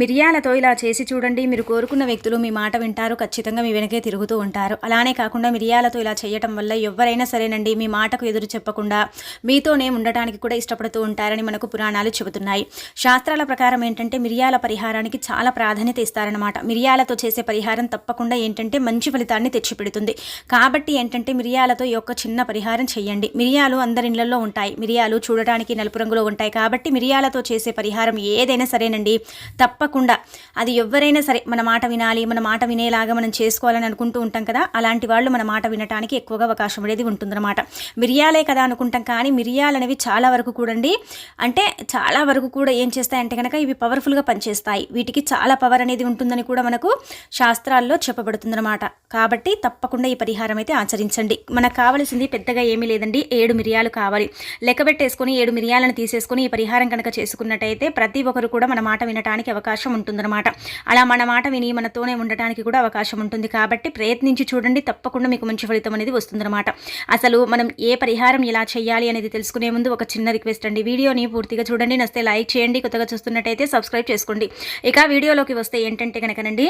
మిరియాలతో ఇలా చేసి చూడండి మీరు కోరుకున్న వ్యక్తులు మీ మాట వింటారు ఖచ్చితంగా మీ వెనకే తిరుగుతూ ఉంటారు. అలానే కాకుండా మిరియాలతో ఇలా చేయటం వల్ల ఎవరైనా సరేనండి మీ మాటకు ఎదురు చెప్పకుండా మీతోనే ఉండటానికి కూడా ఇష్టపడుతూ ఉంటారని మనకు పురాణాలు చెబుతున్నాయి. శాస్త్రాల ప్రకారం ఏంటంటే మిరియాల పరిహారానికి చాలా ప్రాధాన్యత ఇస్తారనమాట మిరియాలతో చేసే పరిహారం తప్పకుండా ఏంటంటే మంచి ఫలితాన్ని తెచ్చిపెడుతుంది. కాబట్టి ఏంటంటే మిరియాలతో ఈ యొక్క చిన్న పరిహారం చేయండి. మిరియాలు అందరి ఇళ్ళలో ఉంటాయి. మిరియాలు చూడటానికి నలుపు రంగులో ఉంటాయి. కాబట్టి మిరియాలతో చేసే పరిహారం ఏదైనా సరేనండి తప్ప తప్పకుండా. అది ఎవరైనా సరే మన మాట వినాలి మన మాట వినేలాగా మనం చేసుకోవాలని అనుకుంటూ ఉంటాం కదా అలాంటి వాళ్ళు మన మాట వినటానికి ఎక్కువగా అవకాశం అనేది ఉంటుందన్నమాట. మిరియాలే కదా అనుకుంటాం కానీ మిరియాలు అనేవి చాలా వరకు కూడండి అంటే చాలా వరకు కూడా ఏం చేస్తాయంటే కనుక ఇవి పవర్ఫుల్గా పనిచేస్తాయి. వీటికి చాలా పవర్ అనేది ఉంటుందని కూడా మనకు శాస్త్రాల్లో చెప్పబడుతుందన్నమాట. కాబట్టి తప్పకుండా ఈ పరిహారం అయితే ఆచరించండి. మనకు కావాల్సింది పెద్దగా ఏమీ లేదండి ఏడు మిరియాలు కావాలి. లెక్క పెట్టేసుకొని ఏడు మిరియాలను తీసేసుకొని ఈ పరిహారం కనుక చేసుకున్నట్టయితే ప్రతి ఒక్కరు కూడా మన మాట వినటానికి అవకాశం అవకాశం ఉంటుందన్నమాట. అలా మన మాట విని మనతోనే ఉండటానికి కూడా అవకాశం ఉంటుంది. కాబట్టి ప్రయత్నించి చూడండి. తప్పకుండా మీకు మంచి ఫలితం అనేది వస్తుందన్నమాట. అసలు మనం ఏ పరిహారం ఎలా చేయాలి అనేది తెలుసుకునే ముందు ఒక చిన్న రిక్వెస్ట్ అండి. వీడియోని పూర్తిగా చూడండి. నస్తే లైక్ చేయండి. కొత్తగా చూస్తున్నట్టయితే సబ్స్క్రైబ్ చేసుకోండి. ఇక వీడియోలోకి వస్తే ఏంటంటే కనుకనండి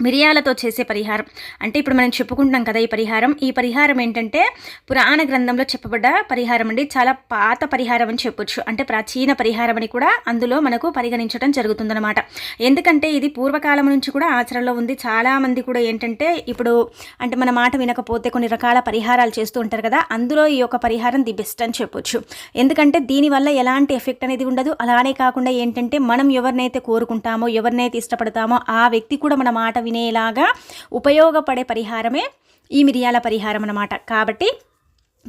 మిరియాలతో చేసే పరిహారం. అంటే ఇప్పుడు మనం చెప్పుకుంటున్నాం కదా ఈ పరిహారం. ఈ పరిహారం ఏంటంటే పురాణ గ్రంథంలో చెప్పబడ్డ పరిహారం అండి. చాలా పాత పరిహారం అని చెప్పొచ్చు. అంటే ప్రాచీన పరిహారం అని కూడా అందులో మనకు పరిగణించడం జరుగుతుందన్నమాట. ఎందుకంటే ఇది పూర్వకాలం నుంచి కూడా ఆచరణలో ఉంది. చాలామంది కూడా ఏంటంటే ఇప్పుడు అంటే మన మాట వినకపోతే కొన్ని రకాల పరిహారాలు చేస్తూ ఉంటారు కదా. అందులో ఈ యొక్క పరిహారం ది బెస్ట్ అని చెప్పొచ్చు. ఎందుకంటే దీనివల్ల ఎలాంటి ఎఫెక్ట్ అనేది ఉండదు. అలానే కాకుండా ఏంటంటే మనం ఎవరినైతే కోరుకుంటామో ఎవరినైతే ఇష్టపడతామో ఆ వ్యక్తి కూడా మన మాట వినేలాగా ఉపయోగపడే పరిహారమే ఈ మిరియాల పరిహారం అన్నమాట. కాబట్టి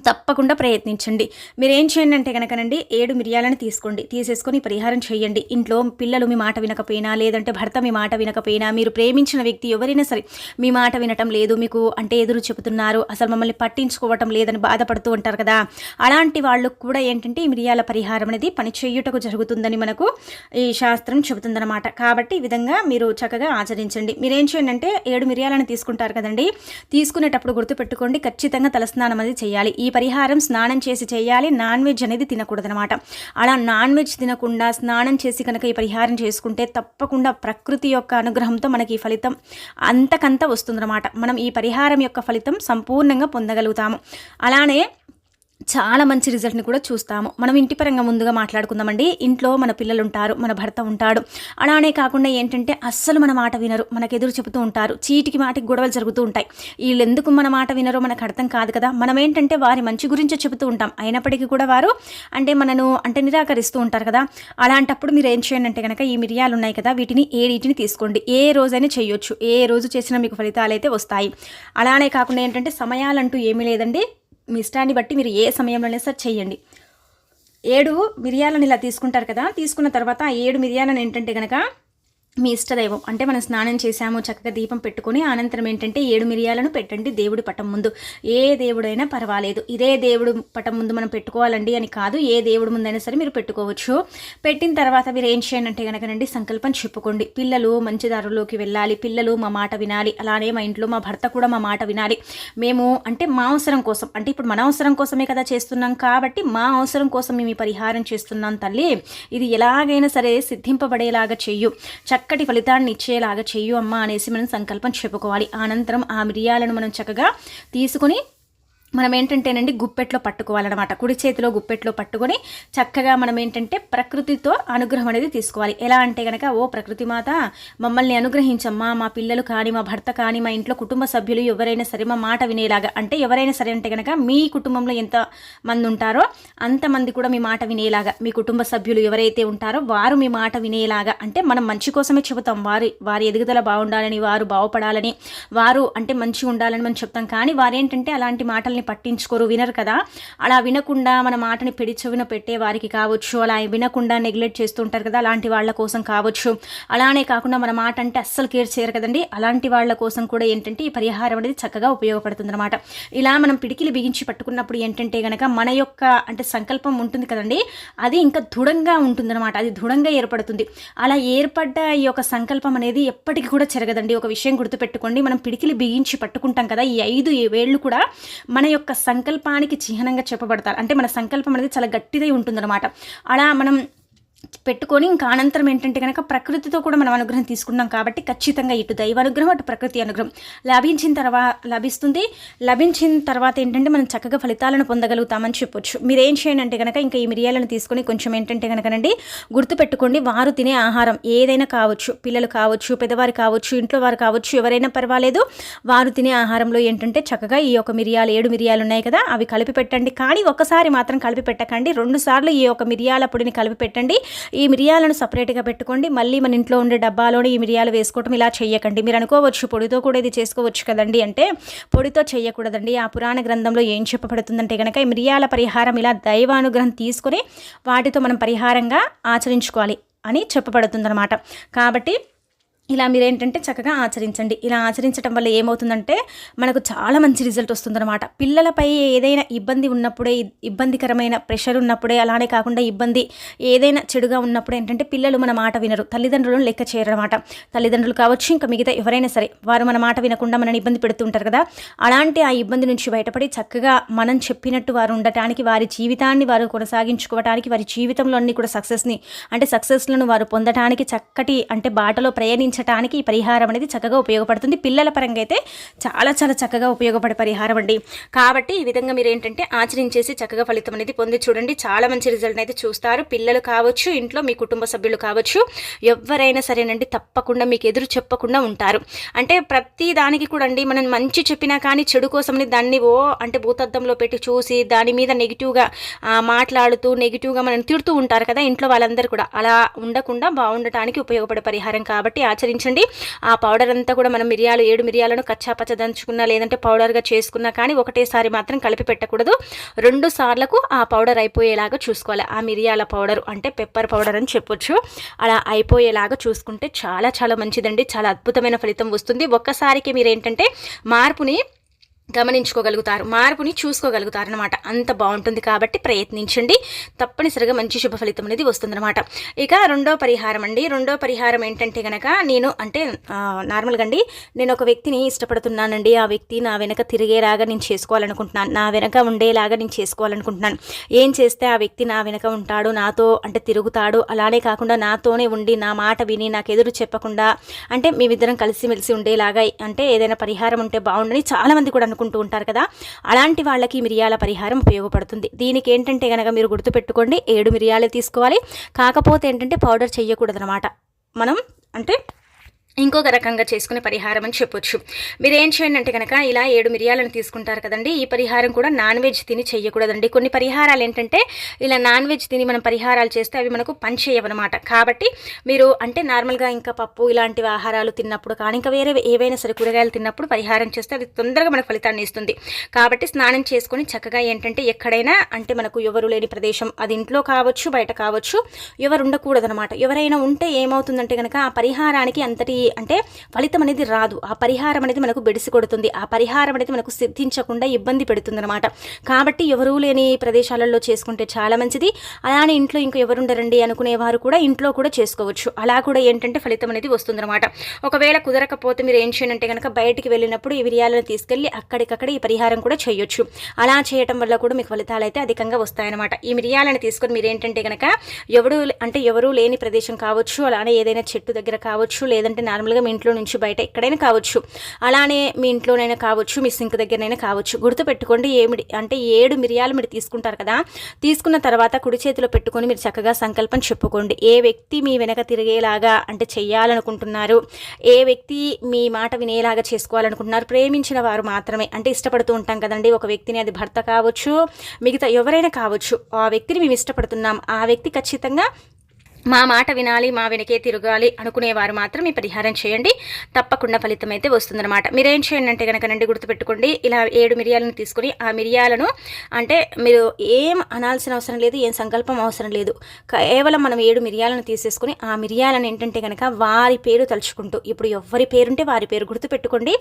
తప్పకుండా ప్రయత్నించండి. మీరు ఏం చేయండి అంటే కనుకనండి ఏడు మిరియాలను తీసుకోండి. తీసేసుకొని పరిహారం చేయండి. ఇంట్లో పిల్లలు మీ మాట వినకపోయినా లేదంటే భర్త మీ మాట వినకపోయినా మీరు ప్రేమించిన వ్యక్తి ఎవరైనా సరే మీ మాట వినటం లేదు మీకు అంటే ఎదురు చెబుతున్నారు అసలు మమ్మల్ని పట్టించుకోవటం లేదని బాధపడుతూ ఉంటారు కదా. అలాంటి వాళ్ళు కూడా ఏంటంటే ఈ మిరియాల పరిహారం అనేది పని చేయుటకు జరుగుతుందని మనకు ఈ శాస్త్రం చెబుతుందన్నమాట. కాబట్టి ఈ విధంగా మీరు చక్కగా ఆచరించండి. మీరేం చేయండి అంటే ఏడు మిరియాలను తీసుకుంటారు కదండి. తీసుకునేటప్పుడు గుర్తుపెట్టుకోండి ఖచ్చితంగా తలస్నానం అనేది చేయాలి. ఈ ఈ పరిహారం స్నానం చేసి చేయాలి. నాన్ వెజ్ అనేది తినకూడదనమాట అలా నాన్ వెజ్ తినకుండా స్నానం చేసి కనుక ఈ పరిహారం చేసుకుంటే తప్పకుండా ప్రకృతి యొక్క అనుగ్రహంతో మనకి ఈ ఫలితం అంతకంత వస్తుందన్నమాట. మనం ఈ పరిహారం యొక్క ఫలితం సంపూర్ణంగా పొందగలుగుతాము. అలానే చాలా మంచి రిజల్ట్ని కూడా చూస్తాము. మనం ఇంటి పరంగా ముందుగా మాట్లాడుకుందామండి. ఇంట్లో మన పిల్లలు ఉంటారు మన భర్త ఉంటాడు. అలానే కాకుండా ఏంటంటే అస్సలు మన మాట వినరు మనకు ఎదురు చెబుతూ ఉంటారు. చీటికి మాటికి గొడవలు జరుగుతూ ఉంటాయి. వీళ్ళు ఎందుకు మన మాట వినరో మనకు అర్థం కాదు కదా. మనం ఏంటంటే వారి మంచి గురించి చెబుతూ ఉంటాం. అయినప్పటికీ కూడా వారు అంటే మనను అంటే నిరాకరిస్తూ ఉంటారు కదా. అలాంటప్పుడు మీరు ఏం చేయండి అంటే కనుక ఈ మిరియాలు ఉన్నాయి కదా వీటిని ఏడింటిని తీసుకోండి. ఏ రోజైనా చేయొచ్చు. ఏ రోజు చేసినా మీకు ఫలితాలు అయితే వస్తాయి. అలానే కాకుండా ఏంటంటే సమయాలంటూ ఏమీ లేదండి. మీ ఇష్టాన్ని బట్టి మీరు ఏ సమయంలోనే సార్ చేయండి. ఏడు మిరియాలను ఇలా తీసుకుంటారు కదా తీసుకున్న తర్వాత ఆ ఏడు మిరియాలను ఏంటంటే కనుక మీ ఇష్టదైవం. అంటే మనం స్నానం చేశాము చక్కగా దీపం పెట్టుకొని అనంతరం ఏంటంటే ఏడు మిరియాలను పెట్టండి దేవుడి పటం ముందు. ఏ దేవుడైనా పర్వాలేదు. ఇదే దేవుడు పటం ముందు మనం పెట్టుకోవాలండి అని కాదు ఏ దేవుడు ముందైనా సరే మీరు పెట్టుకోవచ్చు. పెట్టిన తర్వాత మీరు ఏం చేయండి అంటే కనుకనండి సంకల్పం చెప్పుకోండి. పిల్లలు మంచి దారుల్లోకి వెళ్ళాలి పిల్లలు మా మాట వినాలి అలానే మా ఇంట్లో మా భర్త కూడా మా మాట వినాలి. మేము అంటే మా అవసరం కోసం అంటే ఇప్పుడు మన అవసరం కోసమే కదా చేస్తున్నాం కాబట్టి మా అవసరం కోసం మేము ఈ పరిహారం చేస్తున్నాం తల్లి. ఇది ఎలాగైనా సరే సిద్ధింపబడేలాగా చెయ్యు. చక్కటి ఫలితాన్ని ఇచ్చేలాగా చెయ్యు అమ్మ అనేసి మనం సంకల్పం చెప్పుకోవాలి. అనంతరం ఆ మిరియాలను మనం చక్కగా తీసుకుని మనం ఏంటంటేనండి గుప్పెట్లో పట్టుకోవాలన్నమాట. కుడి చేతిలో గుప్పెట్లో పట్టుకొని చక్కగా మనం ఏంటంటే ప్రకృతితో అనుగ్రహం అనేది తీసుకోవాలి. ఎలా అంటే కనుక ఓ ప్రకృతి మాత మమ్మల్ని అనుగ్రహించమ్మా మా పిల్లలు కానీ మా భర్త కానీ మా ఇంట్లో కుటుంబ సభ్యులు ఎవరైనా సరే మా మాట వినేలాగా అంటే ఎవరైనా సరే అంటే కనుక మీ కుటుంబంలో ఎంత మంది ఉంటారో అంతమంది కూడా మీ మాట వినేలాగా మీ కుటుంబ సభ్యులు ఎవరైతే ఉంటారో వారు మీ మాట వినేలాగా అంటే మనం మంచి కోసమే చెబుతాం. వారి వారి ఎదుగుదల బాగుండాలని వారు బాగుపడాలని వారు అంటే మంచిగా ఉండాలని మనం చెప్తాం. కానీ వారేంటంటే అలాంటి మాటలు మాటల్ని పట్టించుకోరు వినరు కదా. అలా వినకుండా మన మాటని పెడిచెవిన పెట్టే వారికి కావచ్చు అలా వినకుండా నెగ్లెక్ట్ చేస్తుంటారు కదా అలాంటి వాళ్ళ కోసం కావచ్చు. అలానే కాకుండా మన మాట అంటే అస్సలు కేర్ చేయరు కదండి. అలాంటి వాళ్ళ కోసం కూడా ఏంటంటే ఈ పరిహారం అనేది చక్కగా ఉపయోగపడుతుంది అనమాట ఇలా మనం పిడికిలి బిగించి పట్టుకున్నప్పుడు ఏంటంటే కనుక మన యొక్క అంటే సంకల్పం ఉంటుంది కదండి. అది ఇంకా దృఢంగా ఉంటుందన్నమాట. అది దృఢంగా ఏర్పడుతుంది. అలా ఏర్పడ్డ ఈ యొక్క సంకల్పం అనేది ఎప్పటికీ కూడా చెరగదండి. ఒక విషయం గుర్తుపెట్టుకోండి. మనం పిడికిలి బిగించి పట్టుకుంటాం కదా ఈ ఐదు వేళ్ళు కూడా మన యొక్క సంకల్పానికి చిహ్నంగా చెప్పబడతారు. అంటే మన సంకల్పం అనేది చాలా గట్టిదై ఉంటుందన్నమాట. అలా మనం పెట్టుకొని ఇంకా అనంతరం ఏంటంటే కనుక ప్రకృతితో కూడా మనం అనుగ్రహం తీసుకున్నాం కాబట్టి ఖచ్చితంగా ఇటు దైవ అనుగ్రహం అటు ప్రకృతి అనుగ్రహం లభించిన తర్వాత లభిస్తుంది. లభించిన తర్వాత ఏంటంటే మనం చక్కగా ఫలితాలను పొందగలుగుతామని చెప్పొచ్చు. మీరు ఏం చేయండి అంటే కనుక ఇంకా ఈ మిరియాలను తీసుకొని కొంచెం ఏంటంటే కనుకనండి గుర్తుపెట్టుకోండి వారు తినే ఆహారం ఏదైనా కావచ్చు పిల్లలు కావచ్చు పెద్దవారు కావచ్చు ఇంట్లో వారు కావచ్చు ఎవరైనా పర్వాలేదు. వారు తినే ఆహారంలో ఏంటంటే చక్కగా ఈ యొక్క మిరియాలు ఏడు మిరియాలు ఉన్నాయి కదా అవి కలిపి పెట్టండి. కానీ ఒకసారి మాత్రం కలిపి పెట్టకండి. రెండు సార్లు ఈ యొక్క మిరియాల పొడిని కలిపి పెట్టండి. ఈ మిరియాలను సపరేట్గా పెట్టుకోండి. మళ్ళీ మన ఇంట్లో ఉండే డబ్బాలోనే ఈ మిరియాలు వేసుకోవటం ఇలా చేయకండి మీరు అనుకోవచ్చు పొడితో కూడా ఇది చేసుకోవచ్చు కదండి. అంటే పొడితో చేయకూడదండి ఆ పురాణ గ్రంథంలో ఏం చెప్పబడుతుందంటే కనుక ఈ మిరియాల పరిహారం ఇలా దైవానుగ్రహం తీసుకొని వాటితో మనం పరిహారంగా ఆచరించుకోవాలి అని చెప్పబడుతుందన్నమాట. కాబట్టి ఇలా మీరేంటంటే చక్కగా ఆచరించండి. ఇలా ఆచరించడం వల్ల ఏమవుతుందంటే మనకు చాలా మంచి రిజల్ట్ వస్తుందన్నమాట. పిల్లలపై ఏదైనా ఇబ్బంది ఉన్నప్పుడే ఇబ్బందికరమైన ప్రెషర్ ఉన్నప్పుడే అలానే కాకుండా ఇబ్బంది ఏదైనా చెడుగా ఉన్నప్పుడు ఏంటంటే పిల్లలు మన మాట వినరు. తల్లిదండ్రులను లెక్క చేయరనమాట తల్లిదండ్రులు కావచ్చు ఇంకా మిగతా ఎవరైనా సరే వారు మన మాట వినకుండా మనని ఇబ్బంది పెడుతుంటారు కదా. అలాంటి ఆ ఇబ్బంది నుంచి బయటపడి చక్కగా మనం చెప్పినట్టు వారు ఉండటానికి వారి జీవితాన్ని వారు కొనసాగించుకోవటానికి వారి జీవితంలో అన్ని కూడా సక్సెస్ని అంటే సక్సెస్లను వారు పొందటానికి చక్కటి అంటే బాటలో ప్రయాణించ పెంచడానికి ఈ పరిహారం అనేది చక్కగా ఉపయోగపడుతుంది. పిల్లల పరంగా అయితే చాలా చాలా చక్కగా ఉపయోగపడే పరిహారం అండి. కాబట్టి ఈ విధంగా మీరు ఏంటంటే ఆచరించేసి చక్కగా ఫలితం అనేది పొంది చూడండి. చాలా మంచి రిజల్ట్ అయితే చూస్తారు. పిల్లలు కావచ్చు ఇంట్లో మీ కుటుంబ సభ్యులు కావచ్చు ఎవరైనా సరేనండి తప్పకుండా మీకు ఎదురు చెప్పకుండా ఉంటారు. అంటే ప్రతి దానికి కూడా అండి మనం మంచి చెప్పినా కానీ చెడు కోసం దాన్ని ఓ అంటే భూతద్దంలో పెట్టి చూసి దాని మీద నెగిటివ్గా మాట్లాడుతూ నెగిటివ్గా మనం తిడుతూ ఉంటారు కదా ఇంట్లో వాళ్ళందరూ కూడా. అలా ఉండకుండా బాగుండటానికి ఉపయోగపడే పరిహారం కాబట్టి ఆచరి అనుసరించండి ఆ పౌడర్ అంతా కూడా మనం మిరియాలు ఏడు మిరియాలను కచ్చాపచ్చ దంచుకున్నా లేదంటే పౌడర్గా చేసుకున్నా కానీ ఒకటేసారి మాత్రం కలిపి పెట్టకూడదు. రెండు సార్లకు ఆ పౌడర్ అయిపోయేలాగా చూసుకోవాలి. ఆ మిరియాల పౌడర్ అంటే పెప్పర్ పౌడర్ అని చెప్పొచ్చు. అలా అయిపోయేలాగా చూసుకుంటే చాలా చాలా మంచిదండి. చాలా అద్భుతమైన ఫలితం వస్తుంది. ఒక్కసారికి మీరు ఏంటంటే మార్పుని గమనించుకోగలుగుతారు. మార్పుని చూసుకోగలుగుతారు అనమాట అంత బాగుంటుంది కాబట్టి ప్రయత్నించండి. తప్పనిసరిగా మంచి శుభ ఫలితం అనేది వస్తుందన్నమాట. ఇక రెండో పరిహారం అండి. రెండో పరిహారం ఏంటంటే కనుక నేను అంటే నార్మల్గా అండి నేను ఒక వ్యక్తిని ఇష్టపడుతున్నానండి. ఆ వ్యక్తి నా వెనక తిరిగేలాగా నేను చేసుకోవాలనుకుంటున్నాను. నా వెనక ఉండేలాగా నేను చేసుకోవాలనుకుంటున్నాను. ఏం చేస్తే ఆ వ్యక్తి నా వెనక ఉంటాడు నాతో అంటే తిరుగుతాడు? అలానే కాకుండా నాతోనే ఉండి నా మాట విని నాకు ఎదురు చెప్పకుండా అంటే మేమిద్దరం కలిసిమెలిసి ఉండేలాగా అంటే ఏదైనా పరిహారం ఉంటే బాగుండని చాలామంది కూడా అనుకుంటూ ఉంటారు కదా. అలాంటి వాళ్ళకి మిరియాల పరిహారం ఉపయోగపడుతుంది. దీనికి ఏంటంటే కనుక మీరు గుర్తుపెట్టుకోండి ఏడు మిరియాలే తీసుకోవాలి. కాకపోతే ఏంటంటే పౌడర్ చేయకూడదు అనమాట మనం అంటే ఇంకొక రకంగా చేసుకునే పరిహారం అని చెప్పొచ్చు. మీరు ఏం చేయండి అంటే కనుక ఇలా ఏడు మిరియాలను తీసుకుంటారు కదండి ఈ పరిహారం కూడా నాన్ వెజ్ తిని చేయకూడదండి. కొన్ని పరిహారాలు ఏంటంటే ఇలా నాన్ వెజ్ తిని మనం పరిహారాలు చేస్తే అవి మనకు పనిచేయవన్నమాట కాబట్టి మీరు అంటే నార్మల్గా ఇంకా పప్పు ఇలాంటి ఆహారాలు తిన్నప్పుడు కానీ ఇంకా వేరే ఏవైనా సరే కూరగాయలు తిన్నప్పుడు పరిహారం చేస్తే అది తొందరగా మనకు ఫలితాన్ని ఇస్తుంది. కాబట్టి స్నానం చేసుకొని చక్కగా ఏంటంటే ఎక్కడైనా అంటే మనకు ఎవరు లేని ప్రదేశం అది ఇంట్లో కావచ్చు బయట కావచ్చు ఎవరు ఉండకూడదనమాట ఎవరైనా ఉంటే ఏమవుతుందంటే కనుక ఆ పరిహారానికి అంతటి అంటే ఫలితం అనేది రాదు. ఆ పరిహారం అనేది మనకు బెడిసి కొడుతుంది. ఆ పరిహారం అనేది మనకు సిద్ధించకుండా ఇబ్బంది పెడుతుంది అనమాట కాబట్టి ఎవరూ లేని ప్రదేశాలలో చేసుకుంటే చాలా మంచిది. అలానే ఇంట్లో ఇంకా ఎవరుండరండి అనుకునేవారు కూడా ఇంట్లో కూడా చేసుకోవచ్చు. అలా కూడా ఏంటంటే ఫలితం అనేది వస్తుందన్నమాట. ఒకవేళ కుదరకపోతే మీరు ఏం చేయండి కనుక బయటికి వెళ్ళినప్పుడు ఈ విరియాలను తీసుకెళ్ళి అక్కడికక్కడ ఈ పరిహారం కూడా చేయొచ్చు. అలా చేయటం వల్ల కూడా మీకు ఫలితాలు అయితే అధికంగా వస్తాయన్నమాట. ఈ మిరియాలను తీసుకొని మీరు ఏంటంటే కనుక ఎవరు అంటే ఎవరూ లేని ప్రదేశం కావచ్చు అలానే ఏదైనా చెట్టు దగ్గర కావచ్చు లేదంటే నార్మల్గా మీ ఇంట్లో నుంచి బయట ఎక్కడైనా కావచ్చు. అలానే మీ ఇంట్లోనైనా కావచ్చు మీ సింక్ దగ్గరనైనా కావచ్చు. గుర్తుపెట్టుకోండి ఏమిటి అంటే ఏడు మిరియాలు మీరు తీసుకుంటారు కదా తీసుకున్న తర్వాత కుడి చేతిలో పెట్టుకొని మీరు చక్కగా సంకల్పం చెప్పుకోండి. ఏ వ్యక్తి మీ వెనక తిరిగేలాగా అంటే చెయ్యాలనుకుంటున్నారు ఏ వ్యక్తి మీ మాట వినేలాగా చేసుకోవాలనుకుంటున్నారు ప్రేమించిన వారు మాత్రమే. అంటే ఇష్టపడుతూ ఉంటాం కదండి ఒక వ్యక్తిని అది భర్త కావచ్చు మిగతా ఎవరైనా కావచ్చు. ఆ వ్యక్తిని మేము ఇష్టపడుతున్నాం. ఆ వ్యక్తి ఖచ్చితంగా మా మాట వినాలి మా వెనకే తిరగాలి అనుకునేవారు మాత్రం ఈ పరిహారం చేయండి. తప్పకుండా ఫలితం అయితే వస్తుందన్నమాట. మీరేం చేయండి అంటే కనుక నండి గుర్తుపెట్టుకోండి. ఇలా ఏడు మిరియాలను తీసుకొని ఆ మిరియాలను అంటే మీరు ఏం అనాల్సిన అవసరం లేదు ఏం సంకల్పం అవసరం లేదు. కేవలం మనం ఏడు మిరియాలను తీసేసుకొని ఆ మిరియాలను ఏంటంటే కనుక వారి పేరు తలుచుకుంటూ ఇప్పుడు ఎవరి పేరుంటే వారి పేరు గుర్తుపెట్టుకోండి.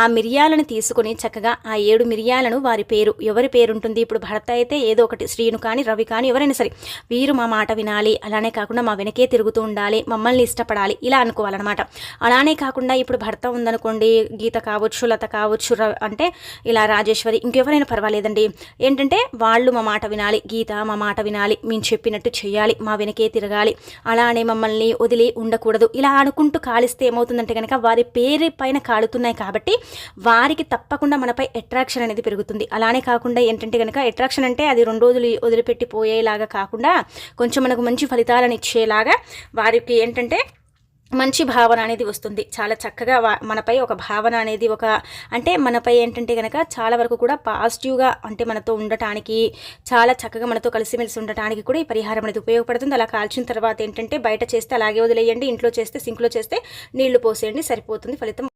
ఆ మిరియాలను తీసుకొని చక్కగా ఆ ఏడు మిరియాలను వారి పేరు ఎవరి పేరు ఉంటుంది ఇప్పుడు భర్త అయితే ఏదో ఒకటి శ్రీను కానీ రవి కానీ ఎవరైనా సరే వీరు మా మాట వినాలి. అలానే కాకుండా మా వెనకే తిరుగుతూ ఉండాలి మమ్మల్ని ఇష్టపడాలి ఇలా అనుకోవాలన్నమాట. అలానే కాకుండా ఇప్పుడు భర్త ఉందనుకోండి గీత కావచ్చు లత కావచ్చు ర- అంటే ఇలా రాజేశ్వరి ఇంకెవరైనా పర్వాలేదండి. ఏంటంటే వాళ్ళు మా మాట వినాలి గీత మా మాట వినాలి మేము చెప్పినట్టు చేయాలి మా వెనకే తిరగాలి అలానే మమ్మల్ని వదిలి ఉండకూడదు ఇలా అనుకుంటూ కాలిస్తే ఏమవుతుందంటే కనుక వారి పేరు పైన కాలుతున్నాయి కాబట్టి వారికి తప్పకుండా మనపై అట్రాక్షన్ అనేది పెరుగుతుంది. అలానే కాకుండా ఏంటంటే కనుక అట్రాక్షన్ అంటే అది రెండు రోజులు వదిలిపెట్టి పోయేలాగా కాకుండా కొంచెం మనకు మంచి ఫలితాలను వచ్చేలాగా వారికి ఏంటంటే మంచి భావన అనేది వస్తుంది. చాలా చక్కగా మనపై ఒక భావన అనేది ఒక అంటే మనపై ఏంటంటే కనుక చాలా వరకు కూడా పాజిటివ్గా అంటే మనతో ఉండటానికి చాలా చక్కగా మనతో కలిసిమెలిసి ఉండటానికి కూడా ఈ పరిహారం అనేది ఉపయోగపడుతుంది. అలా కాల్చిన తర్వాత ఏంటంటే బయట చేస్తే అలాగే వదిలేయండి ఇంట్లో చేస్తే సింక్లో చేస్తే నీళ్ళు పోసేయండి సరిపోతుంది ఫలితం.